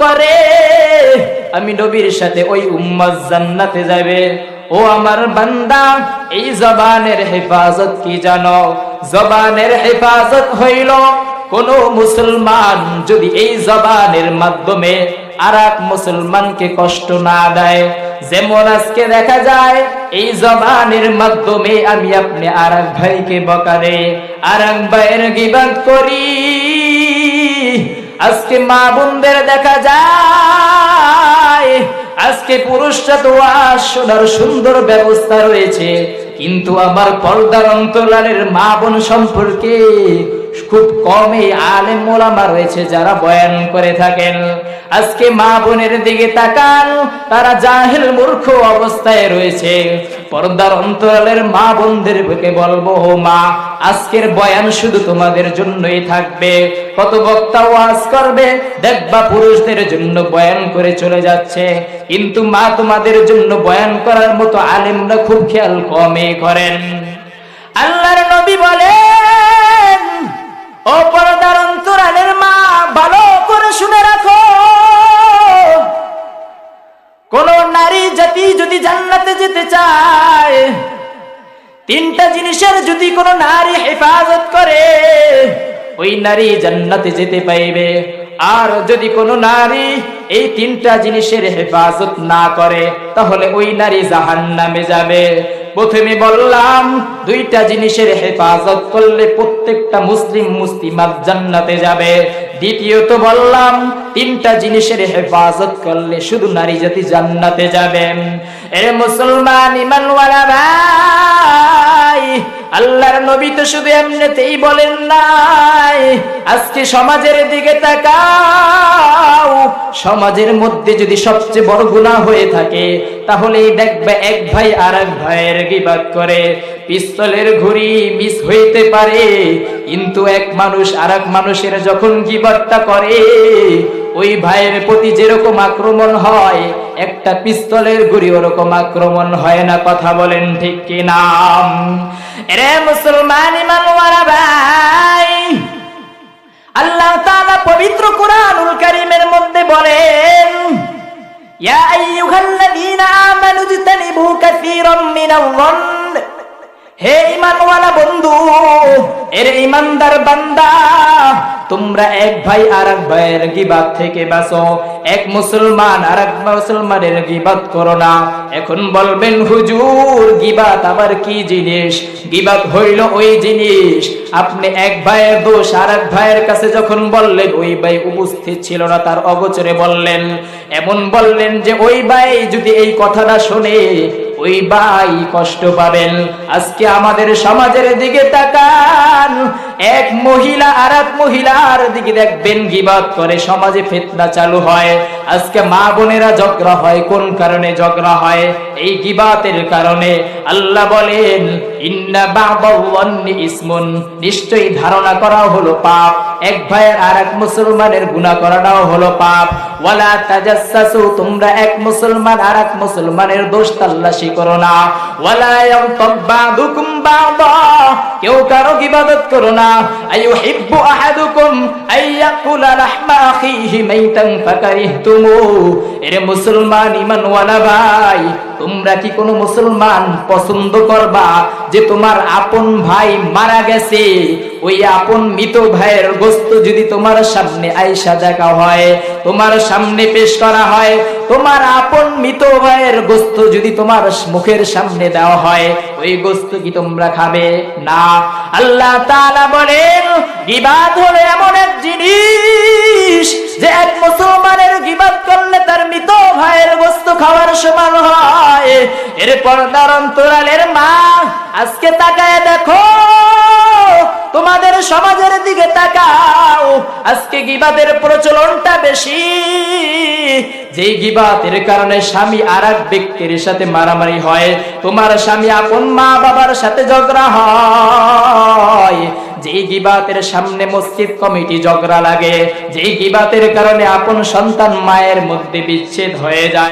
করে, আমি নবীর সাথে ওই উম্মত জান্নাতে যাবে। ও আমার বান্দা, এই জবানের হেফাজত কি জানো? জবানের হেফাজত হইল, কোন মুসলমান যদি এই জবানের মাধ্যমে আর এক মুসলমানকে কষ্ট না দেয়। যেমন আজকে দেখা যায়, এই জবানের মাধ্যমে আমি আপনি আর এক ভাইকে বকারে আর এক ভাইয়ের গিবাদ করি। আজকে মা বোনদের দেখা যায়। আজকে পুরুষরা তো শোনার সুন্দর ব্যবস্থা রয়েছে। কিন্তু আমার পর্দার অন্তরালের মা বোন সম্পর্কে খুব কমই আলেম মোলামা রয়েছে যারা বয়ান করে থাকেন। আজকে মা বোনের দিকে তাকান, তারা জাহেল মূর্খ অবস্থায় রয়েছে। পর্দার অন্তরালের মা বোনদেরকে বলব, ও মা, আজকের বয়ান শুধু তোমাদের জন্যই থাকবে। কত বক্তা ওয়াজ করবে, দেখবা পুরুষদের জন্য বয়ান করে চলে যাচ্ছে। কিন্তু মা তোমাদের জন্য বয়ান করার মতো আলেমরা খুব খেয়াল কমে করেন। আল্লাহর নবী বলেন ও পর্দার অন্তরালের মা, ভালো করে শুনে রাখো। কোন নারী জাতি যদি জান্নাতে যেতে চায়, তিনটা জিনিসের যদি কোন নারী হেফাজত করে, ওই নারী জান্নাতে যেতে পাইবে। আর যদি কোনো নারী এই তিনটা জিনিসের হেফাজত না করে, তাহলে ওই নারী জাহান নামে যাবে। প্রথমে বললাম, দুইটা জিনিসের হেফাজত করলে প্রত্যেকটা মুসলিম মুসলিমাত জান্নাতে যাবে। দ্বিতীয়ত বললাম, তিনটা জিনিসের হেফাজত করলে শুধু নারী জাতি জান্নাতে যাবেন এর মুসলমান ইমানওয়ালা ভাই, আল্লাহর নবী তো শুধু এমনিতেই বলেন নাই, আজকে সমাজের দিকে তাকাও সমাজের মধ্যে যদি সবচেয়ে বড় গুনাহ হয়ে থাকে, তাহলেই দেখবে এক ভাই আর এক ভাইয়ের গিবাদ করে। পিস্তলের ঘুড়ি মিস হইতে পারে, কিন্তু এক মানুষ আর এক মানুষের যখন গিবাদটা করে, ওই ভাইয়ের প্রতি যেরকম আক্রমণ হয়, একটা পিস্তলের গুড়ি ওরকম আক্রমণ হয় না, কথা বলেন ঠিক কি নাম রে মুসলমান ভাই, আল্লাহ তাআলা পবিত্র কোরআনুল কারীমের বলেন, ইয়া আইয়ুহাল্লাযীনা আমানু ইজতানিবু কাসীরাম মিনাল হে ইমানওয়ালা বন্ধু, এর ইমানদার বান্দা, তোমরা এক ভাই আর এক ভাইয়ের গিবাদ থেকে বাঁচো। এক মুসলমান আর এক মুসলমানের গিবাদ করো না। এখন বলবেন, হুজুর, গিবাদ আবার কি জিনিস? গিবাদ হইল ওই জিনিস। আপনি এক ভাইয়ের দোষ আর এক ভাইয়ের কাছে যখন বললেন, ওই ভাই উপস্থিত ছিল না, তার অগোচরে বললেন। এমন বললেন যে, ওই ভাই যদি এই কথাটা শোনে ওই ভাই কষ্ট পাবেন। আজকে আমাদের সমাজের দিকে তাকান। এক মহিলা আর এক মহিলার দিকে দেখবেন গিবাদ করে, সমাজে ফেতনা চালু হয়। আজকে মা বোনেরা ঝগড়া হয়, কোন কারণে ঝগড়া হয়? এই গিবাতের কারণে আল্লাহ বলেন, ইন্না বাবাওয়ান্নি ইসমুন। নিশ্চয়ই ধারণা করা হলো পাপ। এক ভাইয়ের আর এক মুসলমানের গুণা করাটাও হলো পাপ। ওয়ালা তাজাসসু তোমরা এক মুসলমান আর এক মুসলমানের দোষ তাল্লাশি করো না। ওয়ালা ইয়াগতাব বাদুকুম বাদা, কেউ কারও ইবাদত করো না। আইয়ুহিব্বু আহাদুকুম আইয়াকুলা লাহমা আখিহি মাইতান ফাকারিহতুমু। এর মুসলমান ঈমানওয়ালা ভাই তোমরা কি কোনো মুসলমান পছন্দ করবা যে তোমার আপন ভাই মারা গেছে? ওই আপন মৃত ভাইয়ের গোস্ত যদি তোমার সামনে আইসা দেখা হয়, তোমার সামনে পেশ করা হয়, তোমার আপন মৃত ভাইয়ের গোস্ত যদি তোমার মুখের সামনে দেওয়া হয়, ওই গোস্ত কি তোমরা খাবে? না। আল্লাহ তাআলা বলেন গিবাদ হলো এমন এক জিনিস যে এক মুসলমানের গিবাদ করলে তার মৃত ভাইয়ের গোস্ত খাওয়ার সমান হয়। অন্তরালের মা, আজকে তাকায় দেখো, তোমাদের সমাজের দিকে তাকাও। আজকে গিবাদের প্রচলনটা বেশি। যেই গিবাতের কারণে স্বামী আর ব্যক্তির সাথে মারামারি হয়, তোমার স্বামী আপন মা বাবার সাথে ঝগড়া হয়। গিবাতের সামনে মসজিদ কমিটি ঝগড়া লাগে, যেই গিবাতের কারণে আপন সন্তান মায়ের মধ্যে বিচ্ছেদ হয়ে যায়।